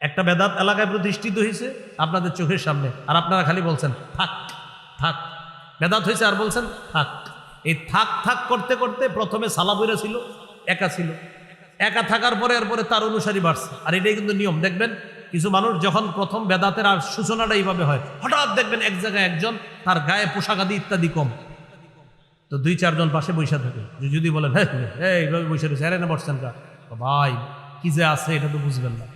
একটা বেদাত এলাকায় প্রতিষ্ঠিত হয়েছে আপনাদের চোখের সামনে। আর আপনারা খালি বলছেন, থাক থাক। বেদাত হয়েছে আর বলছেন, থাক। এই থাক থাক করতে করতে প্রথমে সালাবুরা ছিল, একা ছিল। একা থাকার পরে এরপরে তার অনুসারী বাড়ছে। আর এটাই কিন্তু নিয়ম। দেখবেন, কিছু মানুষ যখন প্রথম বেদাতের আর সূচনাটা এইভাবে হয়, হঠাৎ দেখবেন এক জায়গায় একজন তার গায়ে পোশাক আদি ইত্যাদি কম। তো দুই, চারজন পাশে বৈশা থাকে। যদি বলেন হ্যাঁ হ্যাঁ এইভাবে বসে রয়েছে। আরে না বসছেন কা ভাই, কি যে আছে এটা তো বুঝবেন না।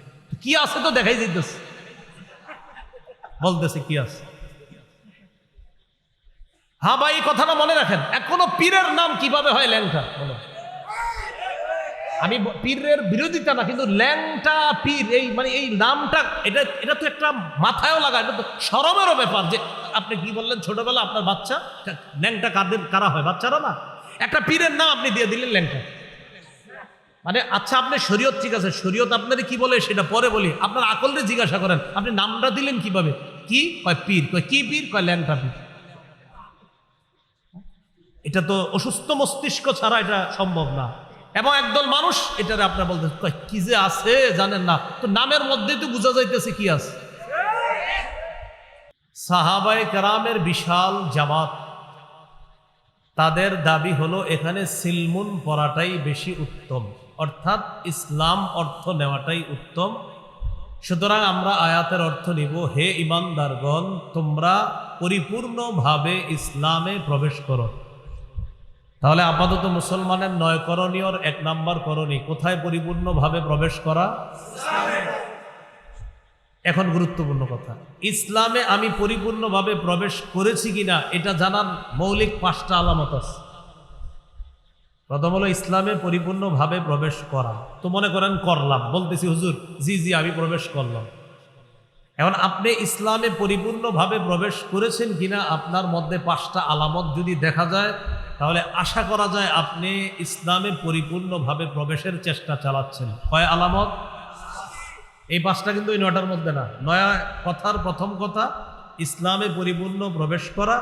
কি আছে তো দেখাই যেতেছে বলতেছে কি আছে। হ্যাঁ ভাই কথাটা মনে রাখেন, এখনও পীরের নাম কীভাবে হয় ল্যাংটা? বলো আমি পীরের বিরোধিতা না, কিন্তু ল্যাংটা, পীর, এই মানে এই নামটা, এটা এটা তো একটা মাথায়ও লাগা, এটা তো সরমেরও ব্যাপার যে আপনি কি বললেন, ছোটবেলা আপনার বাচ্চা ল্যাংটা কাদের, কারা হয়, বাচ্চারা না? একটা পীরের নাম আপনি দিয়ে দিলেন ল্যাংটা। মানে আচ্ছা আপনি শরীয়ত ঠিক আছে, শরীয়ত আপনার কি বলে সেটা পরে বলি। আপনার আকলরে জিজ্ঞাসা করেন, আপনি নামটা দিলেন কীভাবে? কি? কয় পীর। কয় কি পীর? কয় ল্যাংটা পীর। এটা তো অসুস্থ মস্তিষ্ক ছাড়া এটা সম্ভব না। এবং একদল মানুষ এটারে আপনার বলতে, কয়, কি যে আছে জানেন না। তো নামের মধ্যেই তো বোঝা যাইতেছে কি আছে। সাহাবায়ে কেরামের বিশাল জামাত। তাদের দাবি হলো, এখানে সিলমুন পড়াটাই বেশি উত্তম। অর্থাৎ ইসলাম অর্থ নেওয়াটাই উত্তম। সুতরাং আমরা আয়াতের অর্থ নিব হে ইমানদারগণ তোমরা পরিপূর্ণভাবে ইসলামে প্রবেশ করো। তাহলে আপাতত মুসলমানের নয় করণীয়র এক নাম্বার করণী কোথায় পরিপূর্ণভাবে প্রবেশ করা? এখন গুরুত্বপূর্ণ কথা ইসলামে আমি পরিপূর্ণভাবে প্রবেশ করেছি কিনা এটা জানার মৌলিক পাঁচটা আলামত আছে। প্রথম হলো ইসলামে পরিপূর্ণভাবে প্রবেশ করা। তো মনে করেন করলাম, বলতেছি, হুজুর, জি জি, আমি প্রবেশ করলাম। এখন আপনি ইসলামে পরিপূর্ণভাবে প্রবেশ করেছেন কিনা, আপনার মধ্যে পাঁচটা আলামত যদি দেখা যায়, তাহলে আশা করা যায় আপনি ইসলামে পরিপূর্ণভাবে প্রবেশের চেষ্টা চালাচ্ছেন। কয় আলামত? এই পাঁচটা কিন্তু এই নয়টার মধ্যে না। নয়া কথার প্রথম কথা, ইসলামে পরিপূর্ণ প্রবেশ করা,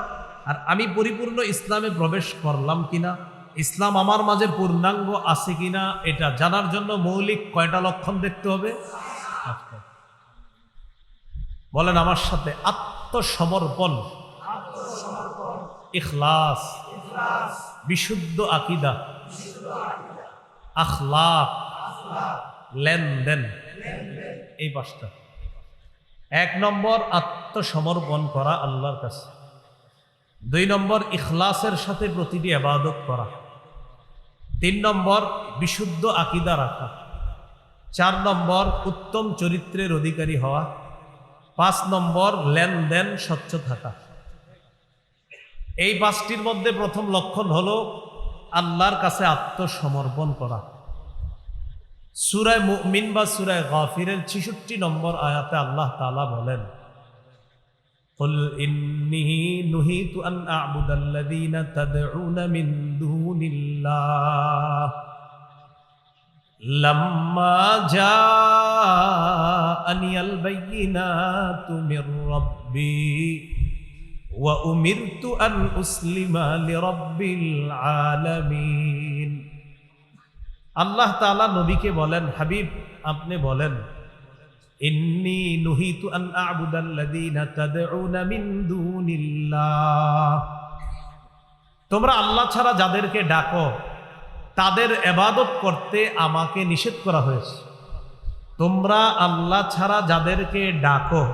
আর আমি পরিপূর্ণ ইসলামে প্রবেশ করলাম কিনা? ইসলাম আমার মাঝে পূর্ণাঙ্গ আছে কিনা এটা জানার জন্য মৌলিক কয়টা লক্ষণ দেখতে হবে? বলেন আমার সাথে, আত্মসমর্পণ, ইখলাস, বিশুদ্ধ আকিদা, আখলাক, লেনদেন, এই পাঁচটা। এক নম্বর, আত্মসমর্পণ করা আল্লাহর কাছে। দুই নম্বর, ইখলাসের সাথে প্রতিটি আবাদত করা। তিন নম্বর, বিশুদ্ধ আকিদা রাখা। চার নম্বর, উত্তম চরিত্রের অধিকারী হওয়া। পাঁচ নম্বর, লেনদেন স্বচ্ছ থাকা। এই পাঁচটির মধ্যে প্রথম লক্ষণ হল আল্লাহর কাছে আত্মসমর্পণ করা। সুরায় মুমিন বা সুরায় গাফিরের ছিষট্টি নম্বর আয়াতে আল্লাহ তালা বলেন قل إني نهيت أن أعبد الذين تدعون من دون الله لما جاءني البينات من ربي وأمرت أن أسلم لرب العالمين আল্লাহ তাআলা নবীকে বলেন হাবিব আপনি বলেন ইন্নি নুহিতু আন আ'বুদাল্লাযীনা তাদউনা মিন তোমরা আল্লাহ ছাড়া যাদেরকে ডাকো, তাদের এবাদত করতে আমাকে নিষেধ করা হয়েছে। তোমরা আল্লাহ ছাড়া যাদেরকে ডাকো,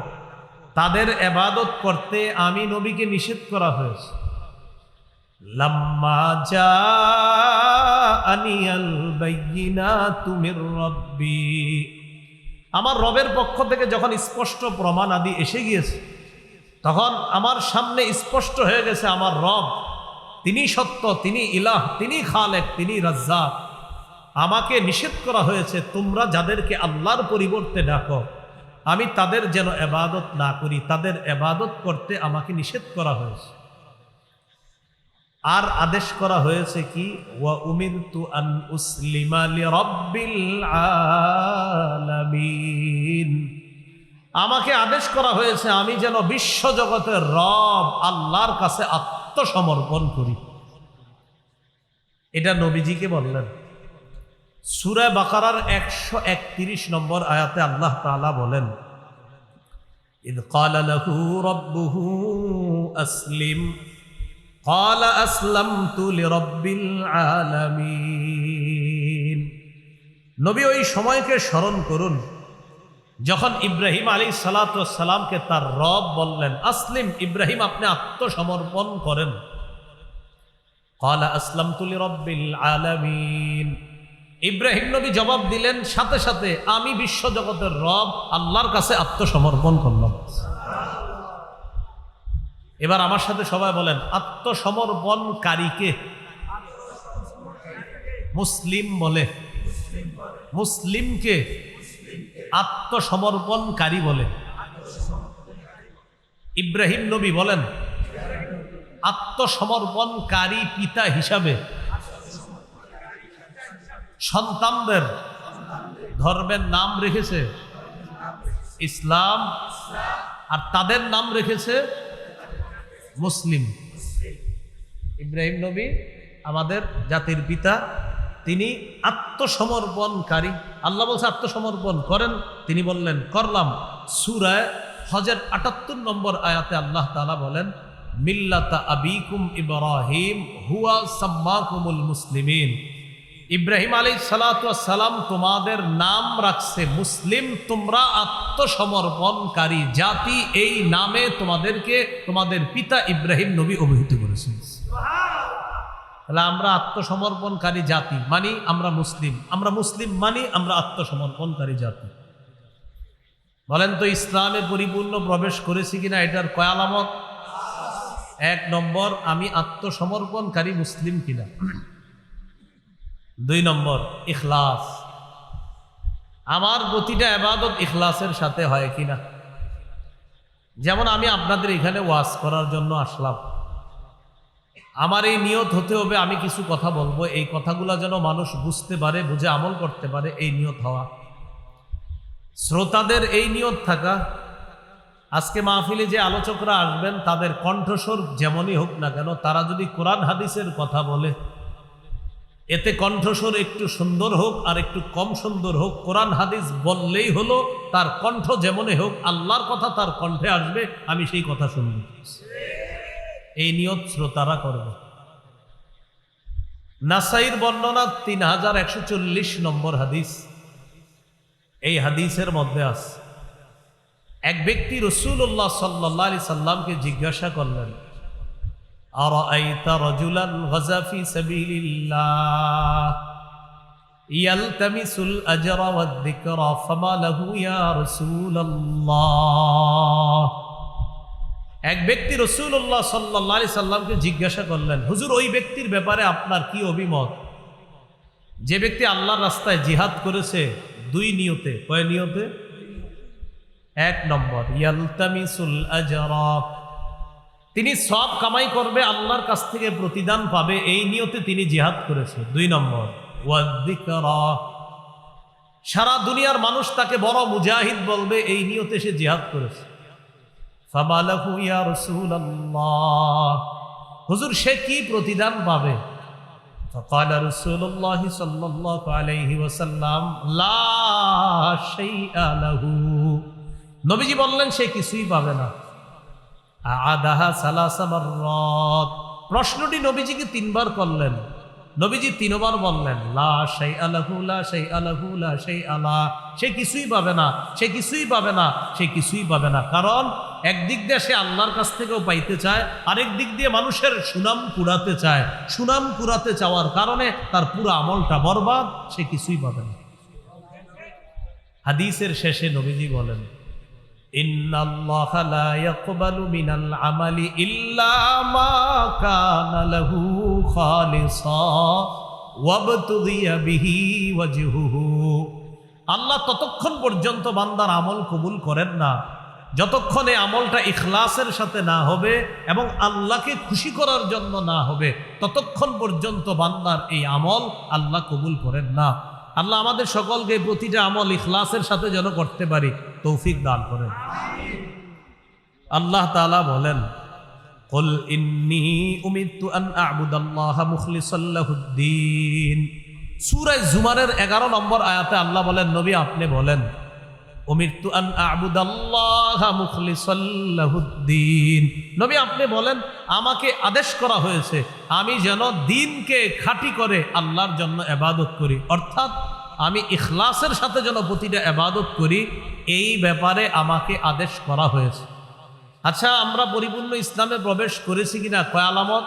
তাদের এবাদত করতে আমি নবীকে নিষেধ করা হয়েছে। লাম্মা জাআনিয়াল বায়্যিনাতু মির রাব্বি। আমার রবের পক্ষ থেকে যখন স্পষ্ট প্রমাণ আদি এসে গিয়েছে, তখন আমার সামনে স্পষ্ট হয়ে গেছে আমার রব। তিনি সত্য, তিনি ইলাহ, তিনি খালেক, তিনি রাজ্জাক। আমাকে নিষেধ করা হয়েছে, তোমরা যাদেরকে আল্লাহর পরিবর্তে ডাকো, আমি তাদের যেন এবাদত না করি, তাদের এবাদত করতে আমাকে নিষেধ করা হয়েছে। আর আদেশ করা হয়েছে কি? ওয়া উমিরতু আন উসলিমা লিরাব্বিল আলামিন। আমাকে আদেশ করা হয়েছে আমি যেন বিশ্ব জগতের রব আল্লাহর কাছে আত্মসমর্পণ করি। এটা নবীজিকে বললেন। সুরায় বাকারার একশো একত্রিশ নম্বর আয়াতে আল্লাহ তালা বলেন, ইদ কাল রব্বুহু আসলিম। قال أسلمت لرب العالمين নবী ওই সময়কে স্মরণ করুন যখন ইব্রাহিম আলী সালাতামকে তার রব বললেন আসলিম ইব্রাহিম আপনি আত্মসমর্পণ করেন কলা আসলাম তুলি রব্বিল আলামিন ইব্রাহিম নবী জবাব দিলেন সাথে সাথে আমি বিশ্বজগতের রব আল্লাহর কাছে আত্মসমর্পণ করলাম এবার আমার সাথে সবাই বলেন, আত্মসমর্পণকারীকে? মুসলিম বলে। মুসলিমকে আত্মসমর্পণকারী বলে। ইব্রাহিম নবী বলেন, আত্মসমর্পণকারী পিতা হিসাবে সন্তানদের ধর্মের নাম রেখেছে ইসলাম, আর তাদের নাম রেখেছে মুসলিম। ইব্রাহিম নবী আমাদের জাতির পিতা, তিনি আত্মসমর্পণকারী। আল্লাহ বলছে আত্মসমর্পণ করেন, তিনি বললেন, করলাম। সুরায় হজের আটাত্তর নম্বর আয়াতে আল্লাহ তালা বলেন, মিল্লাতা আবিকুম ইব্রাহিম হুয়া সাম্মাকুমুল মুসলিমিন। ইব্রাহিম আলী সালাম তোমাদের নাম রাখছে মুসলিম, তোমরা আত্মসমর্পণকারী জাতি, এই নামে তোমাদেরকে তোমাদের পিতা ইব্রাহিম নবী অভিহিত করেছেন তাহলে আমরা আত্মসমর্পণকারী জাতি মানি, আমরা মুসলিম। আমরা মুসলিম মানি, আমরা আত্মসমর্পণকারী জাতি। বলেন তো, ইসলামে পরিপূর্ণ প্রবেশ করেছি কিনা এটার কয়ালামত এক নম্বর, আমি আত্মসমর্পণকারী মুসলিম কিনা? দুই নম্বর, ইখলাস। আমার প্রতিটা আবাদত ইখলাসের সাথে হয় কিনা যেমন আমি আপনাদের এখানে ওয়াজ করার জন্য আসলাম। আমার এই নিয়ত হতে হবে, আমি কিছু কথা বলব। এই কথাগুলো যেন মানুষ বুঝতে পারে, বুঝে আমল করতে পারে, এই নিয়ত হওয়া। শ্রোতাদের এই নিয়ত থাকা। আজকে মাহফিলে যে আলোচকরা আসবেন, তাদের কণ্ঠস্বর যেমনই হোক না কেন, তারা যদি কোরআন হাদিসের কথা বলে এতে কণ্ঠস্বর একটু সুন্দর হোক আর একটু কম সুন্দর হোক। কোরআন হাদিস বললেই হলো, তার কণ্ঠ যেমনই হোক, আল্লাহর কথা তার কণ্ঠে আসবে, আমি সেই কথা শুনব। এই নিয়ত শ্রোতারা করবে। নাসাইর বর্ণনা তিন হাজার একশো চল্লিশ নম্বর হাদিস। এই হাদিসের মধ্যে আছে, এক ব্যক্তি রসুল্লাহ সাল্লাহ আলি সাল্লামকে জিজ্ঞাসা করলেন أرأيت رجلا غزا في سبيل الله يلتمس الأجر والذكر فما له يا رسول الله এক ব্যক্তি রসুল্লাহ সাল্লি সাল্লামকে জিজ্ঞাসা করলেন হুজুর ওই ব্যক্তির ব্যাপারে আপনার কি অভিমত যে ব্যক্তি আল্লাহর রাস্তায় জিহাদ করেছে দুই নিয়তে কয় নিয়তে এক নম্বর ইয়ালতামিসুল আজরা তিনি সব কামাই করবে আল্লাহর কাছ থেকে প্রতিদান পাবে এই নিয়তে তিনি জিহাদ করেছে দুই নম্বর সারা দুনিয়ার মানুষ তাকে বড় মুজাহিদ বলবে এই নিয়তে সে জিহাদ করেছে হুজুর সে কি প্রতিদান পাবে فقال رسول الله صلى الله عليه وسلم لا شيء له নবীজি বললেন সে কিছুই পাবে না প্রশ্নটি নবীজিকে তিনবার করলেন। নবীজি তিনবার বললেন, লা সেই আলাহু লা সেই আলাহু লা সেই আলা সে কিছুই পাবে না, সে কিছুই পাবে না, সে কিছুই পাবে না। কারণ একদিক দিয়ে সে আল্লাহর কাছ থেকেও পাইতে চায়, আরেক দিক দিয়ে মানুষের সুনাম কুড়াতে চায়। সুনাম কুড়াতে চাওয়ার কারণে তার পুরো আমলটা বরবাদ, সে কিছুই পাবে না। হাদিসের শেষে নবীজি বলেন আল্লাহ ততক্ষণ পর্যন্ত বান্দার আমল কবুল করেন না। যতক্ষণ আমলটা ইখলাসের সাথে না হবে এবং আল্লাহকে খুশি করার জন্য না হবে, ততক্ষণ পর্যন্ত বান্দার এই আমল আল্লাহ কবুল করেন না। আল্লাহ আমাদের সকলকে প্রতিটা আমল ইখলাসের সাথে যেন করতে পারি তৌফিক দান করেন আল্লাহ তালা বলেন قل إني أمرت أن أعبد الله مخلصا له الدين সুরায় জুমারের এগারো নম্বর আয়াতে আল্লাহ বলেন নবী আপনি বলেন অমিরতু আন আবুদাল্লাহ নবী, আপনি বলেন, আমাকে আদেশ করা হয়েছে, আমি যেন দিনকে খাঁটি করে আল্লাহর জন্য এবাদত করি। অর্থাৎ, আমি ইখলাসের সাথে যেন প্রতিটা এবাদত করি, এই ব্যাপারে আমাকে আদেশ করা হয়েছে। আচ্ছা আমরা পরিপূর্ণ ইসলামে প্রবেশ করেছি কিনা? কয় আলামত?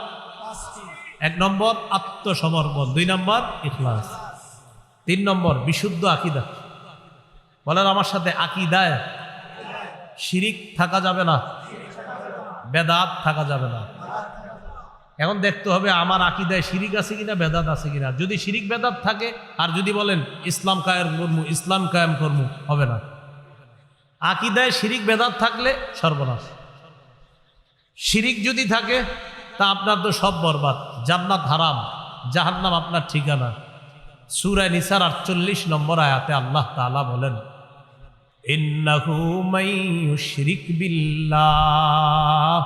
এক নম্বর, আত্মসমর্পণ। দুই নম্বর, ইখলাস। তিন নম্বর, বিশুদ্ধ আকিদা। বলেন, আমার সাথে আকিদায় শিরিক থাকা যাবে না, বেদাত থাকা যাবে না। এখন দেখতে হবে আমার আকিদায় শিরিক আছে কিনা, বেদাত আছে কিনা। যদি শিরিক, বেদাত থাকে, আর যদি বলেন, ইসলাম কায়েম কর্মু, ইসলাম কায়েম কর্মু, হবে না। আকিদায় শিরিক, বেদাত থাকলে সর্বনাশ। শিরিক যদি থাকে, তা আপনার তো সব বরবাদ। জান্নাত হারাম, জাহান্নাম আপনার ঠিকানা। সুরায় নিসার আটচল্লিশ নম্বর আয়াতে আল্লাহ তাআলা বলেন ইন্নাহু মাইয়ুশরিক বিল্লাহ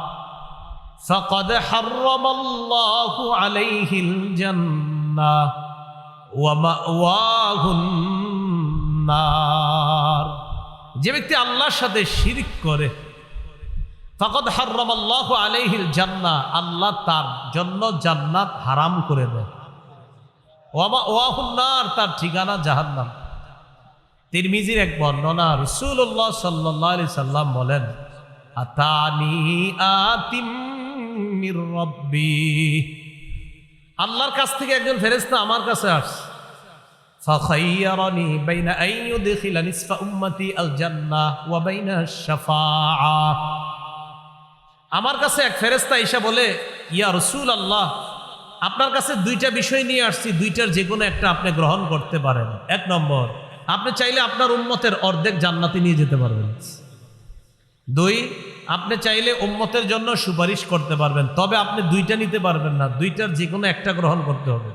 فقد حرم الله عليه الجنة ومأواه النار যে ব্যক্তি আল্লাহর সাথে শিরিক করে ফাকদ হার্রম আল্লাহ আলাইহিল জান্না আল্লাহ তার জন্য জান্নাত হারাম করে দেয় ওয়ামা ওয়াহুন্নার তার ঠিকানা জাহান্নাম তিরমিজির এক বর্ণনা রসুল্লাহ সাল্লাহ আলি সাল্লাম বলেন আতানি আতিম মির রব্বি আল্লাহর কাছ থেকে একজন ফেরেশতা আমার কাছে আসছে فخيرني بين أن يدخل نصف أمتي الجنة وبين الشفاعة আমার কাছে এক ফেরেস্তা এসে বলে ইয়া রসুল আল্লাহ আপনার কাছে দুইটা বিষয় নিয়ে আসছি দুইটার যে কোনো একটা আপনি গ্রহণ করতে পারেন এক নম্বর আপনি চাইলে আপনার উম্মতের অর্ধেক জান্নাতি নিয়ে যেতে পারবেন দুই আপনি চাইলে উম্মতের জন্য সুপারিশ করতে পারবেন তবে আপনি দুইটা নিতে পারবেন না দুইটার যে কোনো একটা গ্রহণ করতে হবে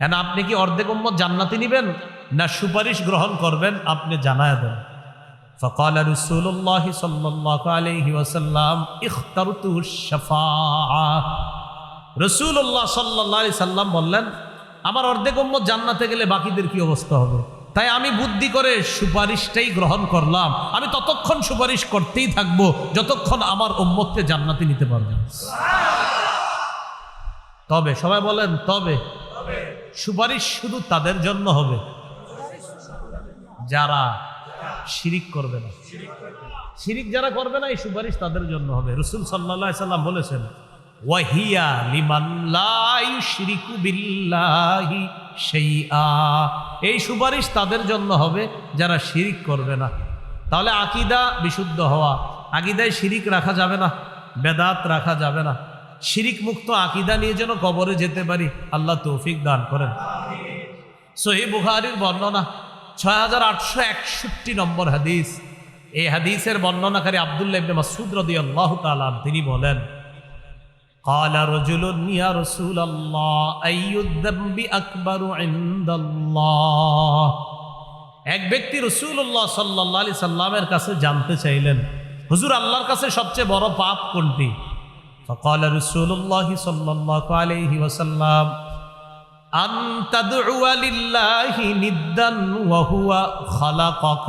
কেন আপনি কি অর্ধেক উম্মত জান্নাতি নিবেন না সুপারিশ গ্রহণ করবেন আপনি জানায় দেন فقال رسول الله صلى الله عليه وسلم اخترت الشفاعة রসুল্লাহ সাল্লাহ সাল্লাম বললেন আমার অর্ধেক উম্মত জান্নাতে গেলে বাকিদের কি অবস্থা হবে তাই আমি বুদ্ধি করে সুপারিশটাই গ্রহণ করলাম। আমি ততক্ষণ সুপারিশ করতেই থাকব, যতক্ষণ আমার উম্মতকে জান্নাতে নিতে পারবে তবে, সবাই বলেন, তবে সুপারিশ শুধু তাদের জন্য হবে। যারা শিরিক করবে না। শিরিক যারা করবে না, এই সুপারিশ তাদের জন্য হবে। রসুল সাল্লা সাল্লাম বলেছেন ওয়াহিয়া লিমান লা ইউশরিকু বিল্লাহি শাইআ। এই সুপারিশ তাদের জন্য হবে যারা শিরিক করবে না। তাহলে আকিদা বিশুদ্ধ হওয়া। আকিদায় শিরিক রাখা যাবে না, বেদাত রাখা যাবে না। শিরিক মুক্ত আকিদা নিয়ে যেন কবরে যেতে পারি, আল্লাহ তৌফিক দান করেন। সহি বুখারির বর্ণনা ছয় হাজার আটশো একষট্টি নম্বর হাদিস। এই হাদিসের বর্ণনাকারী আবদুল্লাহ ইবনে মাসুদ রাদিয়াল্লাহু তাআলা তিনি বলেন قال رجل يا رسول الله أي الذنب أكبر عند الله এক ব্যক্তি রসুল্লাহ সাল্লাহ আলি সাল্লামের কাছে জানতে চাইলেন হুজুর আল্লাহর কাছে সবচেয়ে বড় পাপ কোনটি فقال رسول الله صلى الله عليه وسلم أن تدعو لله ندا وهو خلقك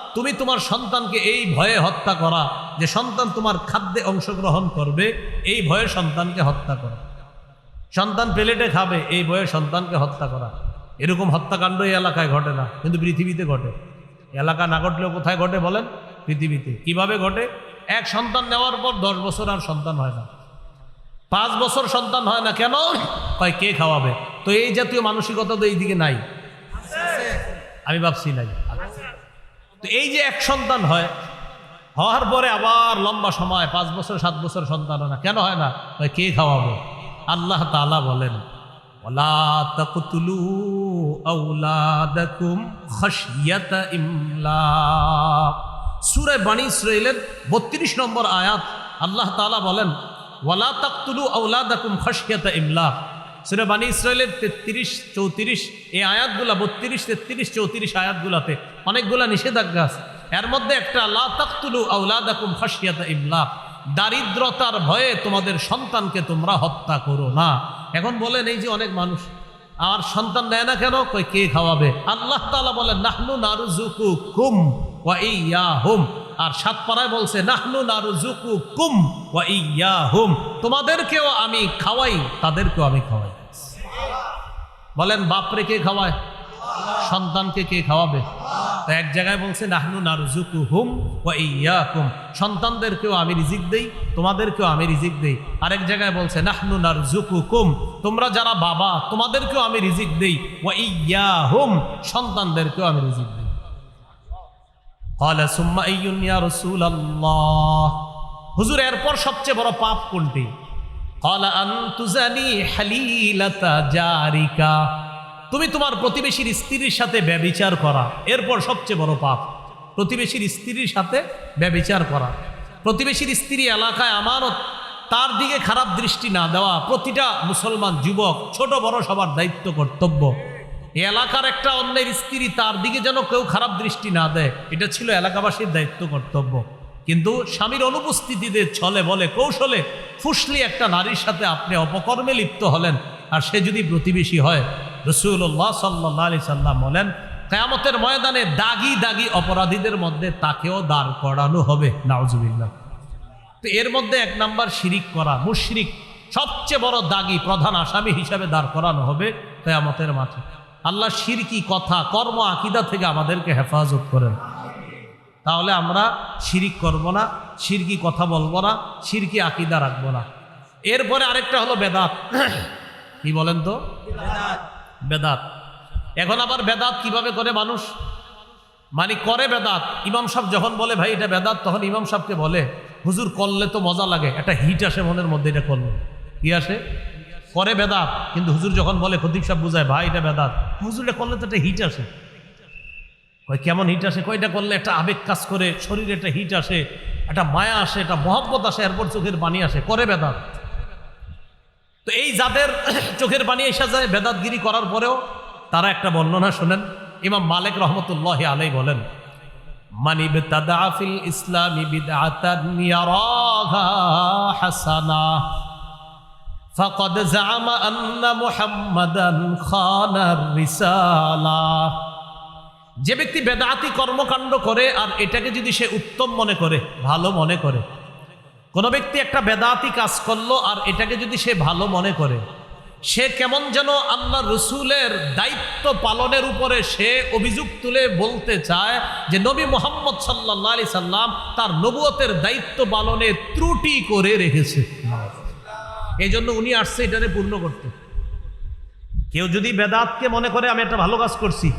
তুমি তোমার সন্তানকে এই ভয়ে হত্যা করা, যে সন্তান তোমার খাদ্যে অংশগ্রহণ করবে, এই ভয়ে সন্তানকে হত্যা করা। সন্তান প্লেটে খাবে, এই ভয়ে সন্তানকে হত্যা করা। এরকম হত্যাকাণ্ড এই এলাকায় ঘটে না, কিন্তু পৃথিবীতে ঘটে। এলাকা না ঘটলেও কোথায় ঘটে বলেন? পৃথিবীতে। কীভাবে ঘটে? এক সন্তান নেওয়ার পর দশ বছর আর সন্তান হয় না। পাঁচ বছর সন্তান হয় না কেন? কয়, কে খাওয়াবে? তো এই জাতীয় মানসিকতা তো এইদিকে নাই। আমি ভাবছি নাই। তো এই যে এক সন্তান হয়, হওয়ার পরে আবার লম্বা সময়, পাঁচ বছর, সাত বছর সন্তান হয় না। কেন হয় না? কে খাওয়াবো? আল্লাহ তালা বলেন ওলা ইসরাইলের 32 নম্বর আয়াত, আল্লাহ তাআলা বলেন, ওয়ালা তাকতুলু ইমলাক সূরা বানী ইসরাইলের 33 34 এই আয়াতগুলা 32 33 34 আয়াতগুলাতে অনেকগুলা নিষেধাজ্ঞা আছে। এর মধ্যে একটা, লা তাকতুলু আউলাদাকুম খাশিয়াতা ইমলাক দারিদ্রতার ভয়ে তোমাদের সন্তানকে তোমরা হত্যা করো না। এখন বলেন, এই যে অনেক মানুষ, আর সন্তান নেয় না কেন? কে খাওয়াবে? আল্লাহ তাআলা বলেন, নাহনু নারুজুকু কুম ওয়া ইয়াহুম। আর সাত পাড়ায় বলছে, নাহনু নারুজুকু কুম ওয়া ইয়াহুম। তোমাদেরকেও আমি খাওয়াই, তাদেরকেও আমি খাওয়াই। বলেন, বাপরে, কে খাওয়ায়? সন্তানকে কে খাওয়াবে? তো এক জায়গায় বলছে, নাহনু নারুজুকু হুম ওয়া ইয়াকুম। সন্তানদেরকেও আমি রিজিক দেই, তোমাদেরকেও আমি রিজিক দেই। আরেক জায়গায় বলছে, নাহনু নারজুকু কুম তোমরা যারা বাবা, তোমাদেরকেও আমি রিজিক দেই। ওয়া ইয়াহুম। সন্তানদেরকেও আমি রিজিক দেই। হুজুর, এরপর সবচেয়ে বড় পাপ কোনটি? তুমি তোমার প্রতিবেশীর স্ত্রীর সাথে ব্যবিচার করা। এরপর সবচেয়ে বড় পাপ, প্রতিবেশীর স্ত্রীর সাথে ব্যবিচার করা। প্রতিবেশীর স্ত্রী এলাকায় আমানত, তার দিকে খারাপ দৃষ্টি না দেওয়া। প্রতিটা মুসলমান যুবক, ছোট বড় সবার দায়িত্ব, কর্তব্য। এলাকার একটা অন্যের স্ত্রী তার দিকে যেন কেউ খারাপ দৃষ্টি না দেয়। এটা ছিল এলাকাবাসীর দায়িত্ব, কর্তব্য। কিন্তু স্বামীর অনুপস্থিতিতে ছলে বলে কৌশলে ফুসলি একটা নারীর সাথে আপনি অপকর্মে লিপ্ত হলেন আর সে যদি প্রতিবেশী হয় রসুল্লাহ সাল্লাহ আলি সাল্লাম বলেন, কেয়ামতের ময়দানে দাগি দাগি অপরাধীদের মধ্যে তাকেও দাঁড় করানো হবে। নাওজুবিল্লাহ তো এর মধ্যে এক নাম্বার শিরিক করা, মুশরিক সবচেয়ে বড় দাগি প্রধান আসামি হিসাবে দাঁড় করানো হবে কেয়ামতের মাঠে। আল্লাহ শিরকি কথা, কর্ম, আকিদা থেকে আমাদেরকে হেফাজত করেন। তাহলে আমরা শিরিক করব না শিরকি কথা বলব না শিরকি আকিদা রাখব না। এরপরে আরেকটা হলো বেদাত। কি বলেন তো? বেদাত। এখন আবার বেদাত কীভাবে করে মানুষ? মানে করে বেদাত। ইমাম সাহেব যখন বলে, ভাই, এটা বেদাত, তখন ইমাম সাহেবকে বলে, হুজুর, করলে তো মজা লাগে। একটা হিট আসে মনের মধ্যে, এটা করলে। কি আসে? করে বেদাত। কিন্তু হুজুর যখন বলে খতিব সাহেব বুঝায়, ভাই, এটা বেদাত। হুজুর করলে তো একটা হিট আসে। কয়, কেমন হিট আসে? কয়টা করলে একটা আবেগ কাজ করে, শরীরে একটা হিট আসে, একটা মায়া আসে, একটা মহব্বত আসে, এরপর চোখের বাণী আসে। করে বেদাত। তো এই যাদের চোখের বাণী এসে যায় বেদাতগিরি করার পরেও, তারা একটা বর্ণনা শোনেন। ইমাম মালিক রহমতুল্লাহ আলাই বলেন, মানি বেতাদাফিল ইসলামী ইয়ারাহা হাসানা। فقد زعم أن محمدا خان الرسالة যে ব্যক্তি বেদাতি কর্মকাণ্ড করে আর এটাকে যদি সে উত্তম মনে করে ভালো মনে করে কোনো ব্যক্তি একটা বেদাতি কাজ করলো আর এটাকে যদি সে ভালো মনে করে সে কেমন যেন আল্লাহ রসুলের দায়িত্ব পালনের উপরে সে অভিযোগ তুলে বলতে চায় যে নবী মোহাম্মদ সাল্লাহ আলি সাল্লাম তার নবুয়তের দায়িত্ব পালনে ত্রুটি করে রেখেছে এই জন্য উনি আসছে এটারে পূর্ণ করতে। কেউ যদি বেদাতকে মনে করে, আমি একটা ভালো কাজ করছি।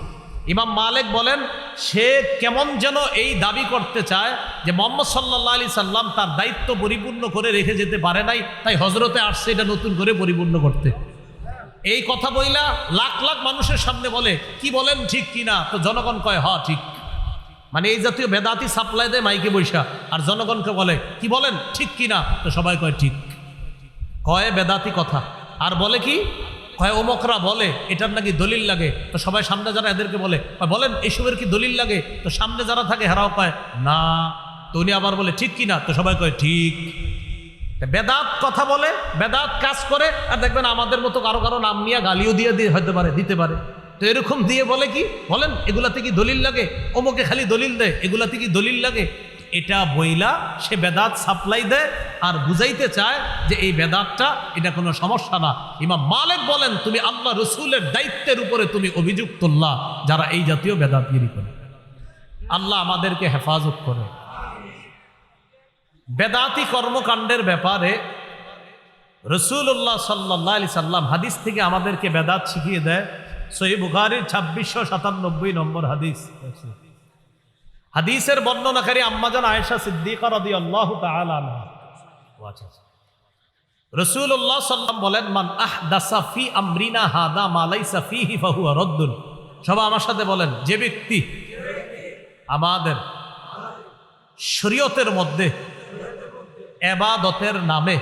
ইমাম মালিক বলেন, সে কেমন যেন এই দাবি করতে চায় যে মোহাম্মদ সাল্লাহ আলি সাল্লাম তার দায়িত্ব পরিপূর্ণ করে রেখে যেতে পারে নাই, তাই হজরতে আসছে এটা নতুন করে পরিপূর্ণ করতে। এই কথা বইলা লাখ লাখ মানুষের সামনে বলে, কি বলেন, ঠিক কি না? তো জনগণ কয় হ ঠিক। মানে এই জাতীয় বেদাতি সাপ্লাই দেয় মাইকে বৈশা, আর জনগণকে বলে, কি বলেন, ঠিক কি না? তো সবাই কয়, ঠিক। কয় বেদাতি কথা? আর বলে কি? কয় ওমকরা বলে, এটার নাকি দলিল লাগে? তো সবাই সামনে যারা এদেরকে বলে বলেন এসবের কি দলিল লাগে? তো সামনে যারা থাকে, হেরাও কয়, না। তো উনি আবার বলে, ঠিক কি না তো সবাই কয়, ঠিক। বেদাত কথা বলে, বেদাত কাজ করে, আর দেখবেন আমাদের মতো কারও কারও নাম নিয়ে গালিও দিয়ে দিয়ে হতে পারে, দিতে পারে। তো এরকম দিয়ে বলে কি? বলেন, এগুলাতে কি দলিল লাগে? অমুকে খালি দলিল দেয়, এগুলাতে কি দলিল লাগে? এটা বইলা সে বেদাত সাপ্লাই দেয় আর বুঝাইতে চায় যে এই বেদাতটা, এটা কোনো সমস্যা না। ইমাম মালিক বলেন, তুমি আল্লাহ রসুলের দায়িত্বের উপরে তুমি অভিযোগ তুললা যারা এই জাতীয় বেদাতগিরি করে। আল্লাহ আমাদেরকে হেফাজত করে। বেদাতি কর্মকাণ্ডের ব্যাপারে রসুল্লাহ সাল্লাহ আলি সাল্লাম হাদিস থেকে আমাদেরকে বেদাত শিখিয়ে দেয়। সই বুখারির ছাব্বিশশো সাতানব্বই নম্বর হাদিস। হাদিসের বর্ণনাকারী আম্মাজান আয়েশা সিদ্দিকা রদি আল্লাহ রসুল্লাহ সাল্লাম বলেন, মান আহ দাসাফি আমরিনা হাদা মালাই সাফিহি ফাহুয়া রদ্দুন। সবাই আমার সাথে বলেন, যে ব্যক্তি আমাদের শরীয়তের মধ্যে এবাদতের নামে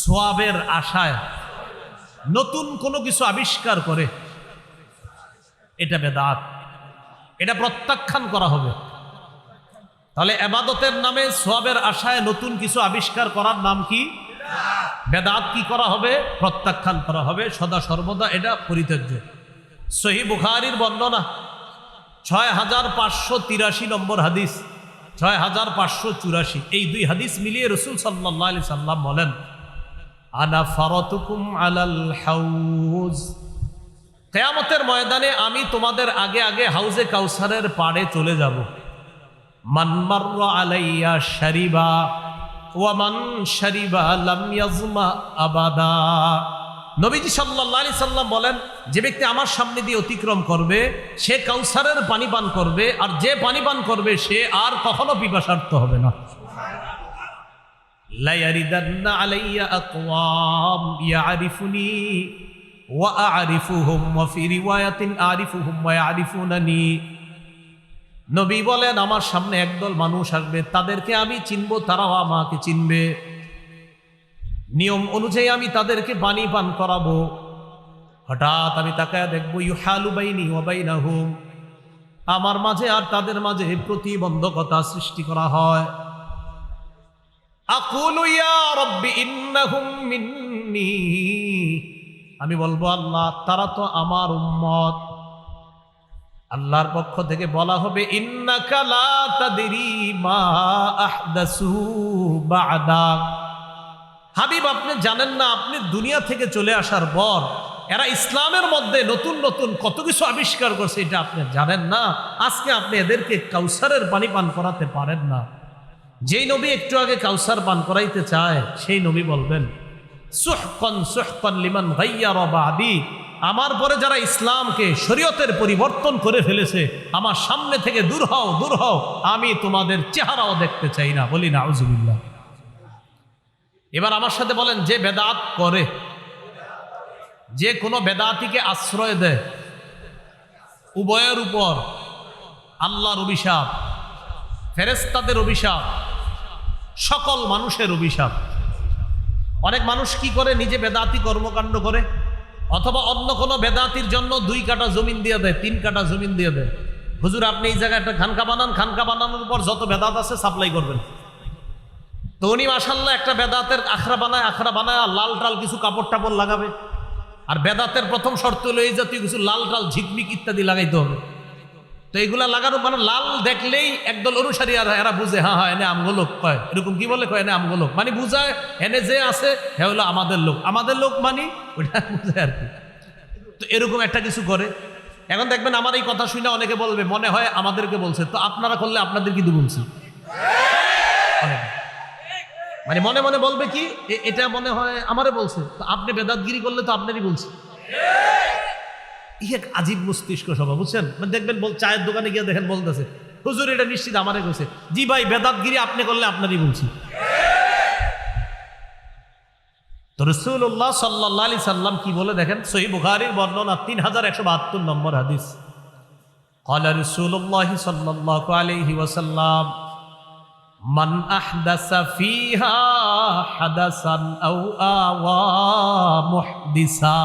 সোয়াবের আশায় নতুন কোনো কিছু আবিষ্কার করে, এটা বেদাত। এটা প্রত্যাখ্যান করা হবে। তাহলে এবাদতের নামে সোয়াবের আশায় নতুন কিছু আবিষ্কার করার নাম কি? বেদাত কি করা হবে? প্রত্যাখ্যান করা হবে। সদা সর্বদা এটা পরিত্যাজ্য। সহি বুখারির বর্ণনা ছয় হাজার পাঁচশো তিরাশি নম্বর হাদিস ছয় হাজার পাঁচশো চুরাশি। এই দুই হাদিস মিলিয়ে রসুল সাল্লাহ আলি সাল্লাম বলেন, আনা ফারতুকুম আলাল হাউজ। কেয়ামতের ময়দানে আমি তোমাদের আগে আগে হাউজে কাউসারের পাড়ে চলে যাব। মানমার আলাইয়া শারিবা ওয়ামান শারিবা লামিয়াজমা আবাদা। নবীজি সাল্লাহ সাল্লাম বলেন, যে ব্যক্তি আমার সামনে দিয়ে অতিক্রম করবে, সে কাউসারের পানি পান করবে, আর যে পানি পান করবে, সে আর কখনো পিপাসার্থ হবে না। লায়ারিদান্না আলাইয়া আকওয়াম, ইয়ারিফুনি নবী বলেন, আমার সামনে একদল মানুষ আসবে, তাদেরকে আমি চিনবো, তারাও আমাকে চিনবে। নিয়ম অনুযায়ী আমি তাদেরকে পানি পান করাবো। হঠাৎ আমি তাকায় দেখব, ইউহালু বাইনি ওবাইনা হুম আমার মাঝে আর তাদের মাঝে প্রতিবন্ধকতা সৃষ্টি করা হয়। আকুলু রব্বি ইন্নাহুম মিন্নি। আমি বলব, আল্লাহ, তারা তো আমার উম্মত। আল্লাহর পক্ষ থেকে বলা হবে হাবিব, আপনি জানেন না, আপনি দুনিয়া থেকে চলে আসার পর এরা ইসলামের মধ্যে নতুন নতুন কত কিছু আবিষ্কার করছে, এটা আপনি জানেন না। আজকে আপনি এদেরকে কাউসারের পানি পান করাতে পারেন না। যেই নবী একটু আগে কাউসার পান করাইতে চায়, সেই নবী বলবেন সুহকন সুহকন লিমান ভাইয়া রবাদি আমার পরে যারা ইসলামকে শরীয়তের পরিবর্তন করে ফেলেছে, আমার সামনে থেকে দূর হও দূর হও, আমি তোমাদের চেহারাও দেখতে চাই না, বলি না আউজুবিল্লাহ এবার আমার সাথে বলেন, যে বেদাত করে, যে কোনো বেদাতিকে আশ্রয় দেয়, উভয়ের উপর আল্লাহর অভিশাপ ফেরেস্তাদের অভিশাপ, সকল মানুষের অভিশাপ। অনেক মানুষ কি করে? নিজে বেদাতি কর্মকাণ্ড করে। অথবা অন্য কোনো বেদাতির জন্য দুই কাটা জমিন দিয়ে দেয়, তিন কাটা জমিন দিয়ে দেয়। হুজুর, আপনি এই জায়গায় একটা খানকা বানান, খানকা বানানোর পর যত বেদাত আছে সাপ্লাই করবেন। তো উনি মাসাল্লাহ একটা বেদাতের আখড়া বানায় আখড়া বানায় লাল টাল কিছু কাপড় টাপড় লাগাবে। আর বেদাতের প্রথম শর্ত হলো এই জাতীয় কিছু লাল টাল, ঝিকমিক ইত্যাদি লাগাইতে হবে। তো এগুলা লাগানো মানে লাল দেখলেই একদল অনুসারী আর এরা বুঝে হ্যাঁ হ্যাঁ এনে আমগো লোক। কয়, এরকম কি বলে? কয়, এনে আমগো লোক। মানে বুঝায়, এনে যে আছে হ্যাঁ হলো আমাদের লোক। আমাদের লোক মানে ওইটা বুঝে আর কি। তো এরকম একটা কিছু করে। এখন দেখবেন আমার এই কথা শুনে অনেকে বলবে, মনে হয় আমাদেরকে বলছে। তো আপনারা করলে আপনাদের কিন্তু বলছি মানে মনে মনে বলবে কি এটা মনে হয় আমারে বলছে। তো আপনি বেদাতগিরি করলে তো আপনারই বলছে। ই এক আজীব মস্তিষ্ক সভা বুঝছেন মানে দেখবেন বল চায়ের দোকানে গিয়ে দেখেন বলতেছে হুজুর এটা নিশ্চিত আমারে কইছে জি ভাই বেদাতগিরি আপনি করলে আপনারই বলছি তো রসুল্লাহ সাল্লাহ আলি সাল্লাম কি বলে দেখেন সহি বুখারির বর্ণনা তিন হাজার একশো বাহাত্তর নম্বর হাদিস قال رسول الله صلى الله عليه وسلم من أحدث فيها حدثا أو آوى محدثا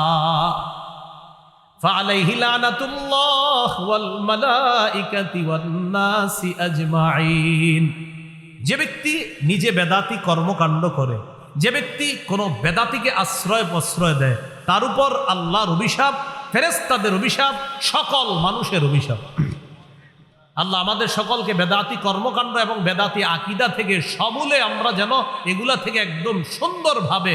فعليه لعنة الله والملائكة والناس أجمعين যে ব্যক্তি নিজে বেদাতি কর্মকাণ্ড করে যে ব্যক্তি কোনো বেদাতিকে আশ্রয় প্রশ্রয় দেয় তার উপর আল্লাহর অভিশাপ ফেরেস্তাদের অভিশাপ সকল মানুষের অভিশাপ আল্লাহ আমাদের সকলকে বেদাতি কর্মকাণ্ড এবং বেদাতি আকিদা থেকে সমূলে আমরা যেন এগুলা থেকে একদম সুন্দরভাবে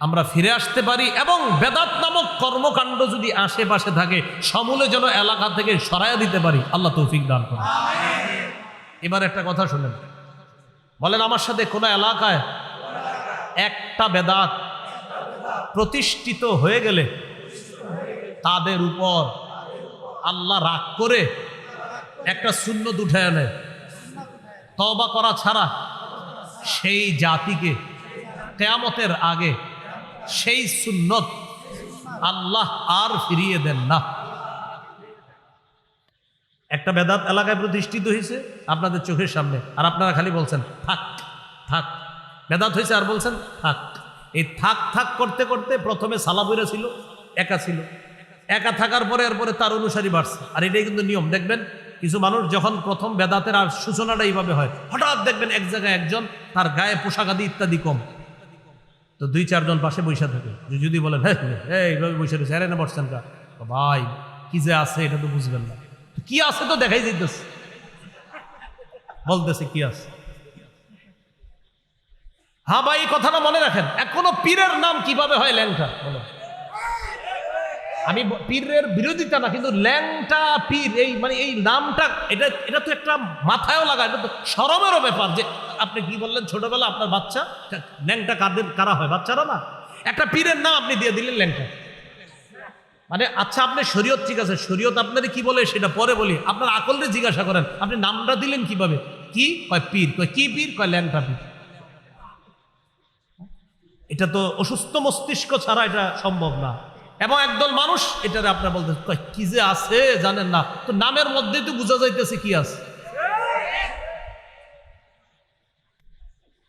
আমরা ফিরে আসতে পারি এবং বেদাত নামক কর্মকাণ্ড যদি আশেপাশে থাকে, সমূলে যেন এলাকা থেকে সরাইয়া দিতে পারি, আল্লাহ তৌফিক দান করেন। এবার একটা কথা শুনেন। বলেন, আমার সাথে কোনো এলাকায় একটা বেদাত প্রতিষ্ঠিত হয়ে গেলে তাদের উপর আল্লাহ রাগ করে একটা শূন্য উঠে আনে। তবা করা ছাড়া সেই জাতিকে কেয়ামতের আগে সেই সুন্নত আল্লাহ আর ফিরিয়ে দেন না। একটা বেদাত এলাকায় প্রতিষ্ঠিত হয়েছে আপনাদের চোখের সামনে, আর আপনারা খালি বলছেন, থাক থাক। বেদাত হয়েছে আর বলছেন, থাক। এই থাক থাক করতে করতে প্রথমে সালাবুরা ছিল, একা ছিল। একা থাকার পরে এরপরে তার অনুসারী বাড়ছে। আর এটাই কিন্তু নিয়ম। দেখবেন, কিছু মানুষ যখন প্রথম বেদাতের আর সূচনাটা এইভাবে হয়, হঠাৎ দেখবেন এক জায়গায় একজন তার গায়ে পোশাক আদি ইত্যাদি কম। তো দুই, চারজন পাশে বৈশা থাকে। যদি বলেন হ্যাঁ হ্যাঁ এইভাবে বৈশা রয়েছে আরে না বসছেন কা ভাই, কি যে আছে এটা তো বুঝবেন না। কি আছে তো দেখাই যেতেছে বলতেছে কি আছে। হ্যাঁ ভাই, এই কথাটা মনে রাখেন। এখনও পীরের নাম কীভাবে হয় ল্যাংটা? বলো আমি পীরের বিরোধিতা না, কিন্তু ল্যাংটা পীর, এই মানে এই নামটা, এটা এটা তো একটা মাথায়ও লাগা, এটা তো সরমেরও ব্যাপার যে আপনি কি বললেন ছোটবেলা আপনার বাচ্চা? ল্যাংটা কাদের, কারা হয়? বাচ্চারা না? একটা পীরের নাম আপনি দিয়ে দিলেন ল্যাংটা। মানে আচ্ছা আপনি শরীয়ত ঠিক আছে, শরীয়ত আপনার কি বলে সেটা পরে বলি। আপনার আকলরে জিজ্ঞাসা করেন, আপনি নামটা দিলেন কীভাবে? কি? কয় পীর, কয় কি পীর, কয় ল্যাংটা পীর। এটা তো অসুস্থ মস্তিষ্ক ছাড়া এটা সম্ভব না। এবং একদল মানুষ, এটারে আপনার বলতে কি যে আছে, জানেন না। তো নামের মধ্যেই তো বোঝা যাইতেছে কি আছে।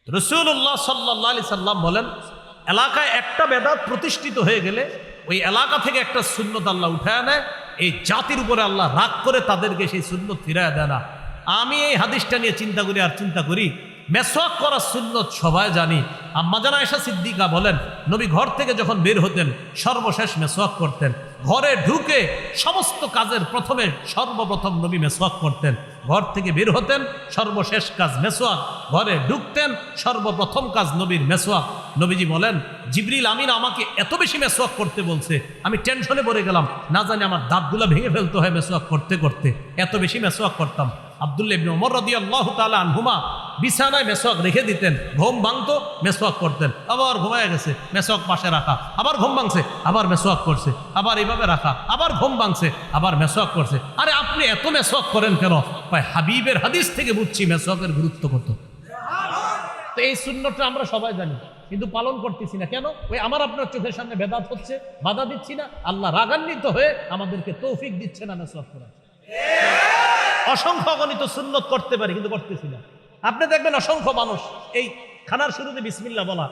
রসুল্লাহ সাল্লাহ আলি সাল্লাম বলেন, এলাকায় একটা বেদাত প্রতিষ্ঠিত হয়ে গেলে, ওই এলাকা থেকে একটা সুন্নত আল্লাহ উঠায় নেয়। এই জাতির উপরে আল্লাহ রাগ করে তাদেরকে সেই সুন্নত ফিরায় দেয় না। আমি এই হাদিসটা নিয়ে চিন্তা করি আর চিন্তা করি মেসওয়াক করার সুন্নত সবাই জানি। আম্মাজানা এসা সিদ্দিকা বলেন, নবী ঘর থেকে যখন বের হতেন, সর্বশেষ মেসওয়াক করতেন। ঘরে ঢুকে সমস্ত কাজের প্রথমে সর্বপ্রথম নবী মেসওয়াক করতেন। ঘর থেকে বের হতেন, সর্বশেষ কাজ মেসোয়াক। ঘরে ঢুকতেন, সর্বপ্রথম কাজ নবীর মেসোয়াক। নবীজি বলেন, জিবরিল আমিন আমাকে এত বেশি মেসোয়াক করতে বলছে, আমি টেনশনে পড়ে গেলাম। না জানি আমার দাঁতগুলো ভেঙে ফেলতে হয় মেসোয়াক করতে করতে। এত বেশি মেসোয়াক করতাম। আবদুল্লা ইবনে ওমর রাদিয়াল্লাহু তাআলা আনহুমা বিছানায় মেসোয়াক রেখে দিতেন, ঘুম ভাঙতো, মেসোয়াক করতেন। আবার ঘুমায় গেছে, মেসোয়াক পাশে রাখা। আবার ঘুম ভাঙছে, আবার মেসোয়াক করছে। আবার এইভাবে রাখা, আবার ঘুম ভাঙছে, আবার মেসোয়াক করছে। আরে আপনি এত মেসোয়াক করেন কেন? ভাই, হাবিবের হাদিস থেকে বুঝছি মেসোয়াকের গুরুত্ব কত। তো এই শূন্যটা আমরা সবাই জানি, কিন্তু পালন করতেছি না। কেন? ওই আমার আপনার চোখের সামনে বেদাত হচ্ছে, বাধা দিচ্ছি না। আল্লাহ রাগান্বিত হয়ে আমাদেরকে তৌফিক দিচ্ছে না মেসোয়াক করা অসংখ্য অগণিত সুন্নত করতে পারি, কিন্তু করতেছি না। আপনি দেখবেন অসংখ্য মানুষ, এই খানার শুরুতে বিসমিল্লা বলা।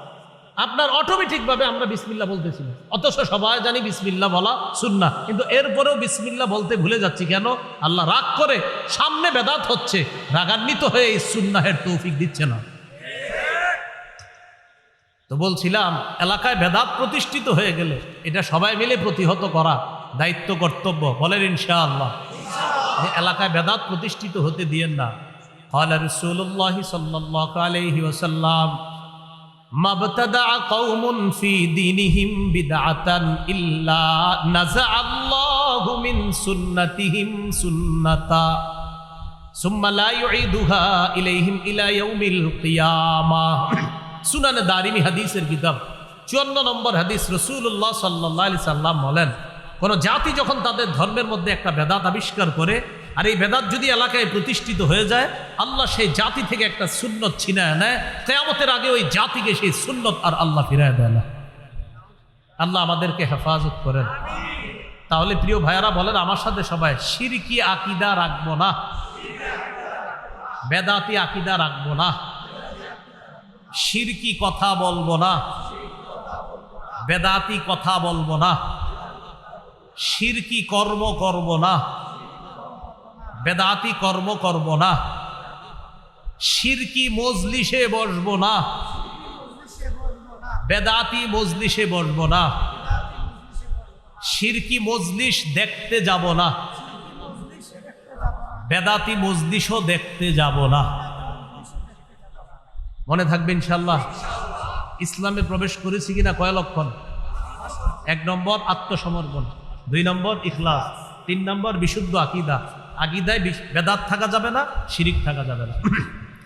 আপনার অটোমেটিক ভাবে আমরা বিসমিল্লা বলতেছি। অথচ সবাই জানি বিসমিল্লা বলা সুন্না কিন্তু এরপরেও বিসমিল্লা বলতে ভুলে যাচ্ছি কেন? আল্লাহ রাগ করে সামনে বেদাত হচ্ছে, রাগান্বিত হয়ে এই সুন্নাহের তৌফিক দিচ্ছে না। তো বলছিলাম, এলাকায় বেদাত প্রতিষ্ঠিত হয়ে গেলে এটা সবাই মিলে প্রতিহত করা দায়িত্ব কর্তব্য, বলেন ইনশাআল্লাহ। এলাকায় বেদাত প্রতিষ্ঠিত হতে দিয়েন না قال رسول الله صلى الله عليه وسلم ما ابتدع قوم في دينهم بدعة إلا نزع الله من سنتهم سنة ثم لا يعيدها إليهم إلى يوم القيامة সুনানে দারিমি হাদিসের কিতাব চুয়ান্ন নম্বর হাদিস রসুল্লাহ সাল্লাহ আলি সাল্লাম বলেন কোন জাতি যখন তাদের ধর্মের মধ্যে একটা বেদাত আবিষ্কার করে আর এই বেদাত যদি এলাকায় প্রতিষ্ঠিত হয়ে যায়, আল্লাহ সেই জাতি থেকে একটা সুন্নত ছিনায় নেয় কেয়ামতের আগে ওই জাতিকে সেই সুন্নত আর আল্লাহ ফিরায় দেয় না। আল্লাহ আমাদেরকে হেফাজত করেন। তাহলে প্রিয় ভাইয়ারা বলেন, আমার সাথে সবাই, সিরকি আকিদা রাখব না। বেদাতি আকিদা রাখব না। শিরকি কথা বলব না। বেদাতি কথা বলব না। শিরকি কর্ম করব না। বেদাতি কর্ম করব না। শিরকি মজলিসে বসবো না। বেদাতি মজলিসে বসবো না। শিরকি মজলিস দেখতে যাব না। বেদাতি মজলিসও দেখতে যাব না। মনে থাকবে ইনশাল্লাহ ইসলামে প্রবেশ করেছি কিনা কয় লক্ষণ? এক নম্বর আত্মসমর্পণ, দুই নম্বর ইখলাস, তিন নম্বর বিশুদ্ধ আকিদা। আকিদায় বেদাত থাকা যাবে না শিরিক থাকা যাবে না।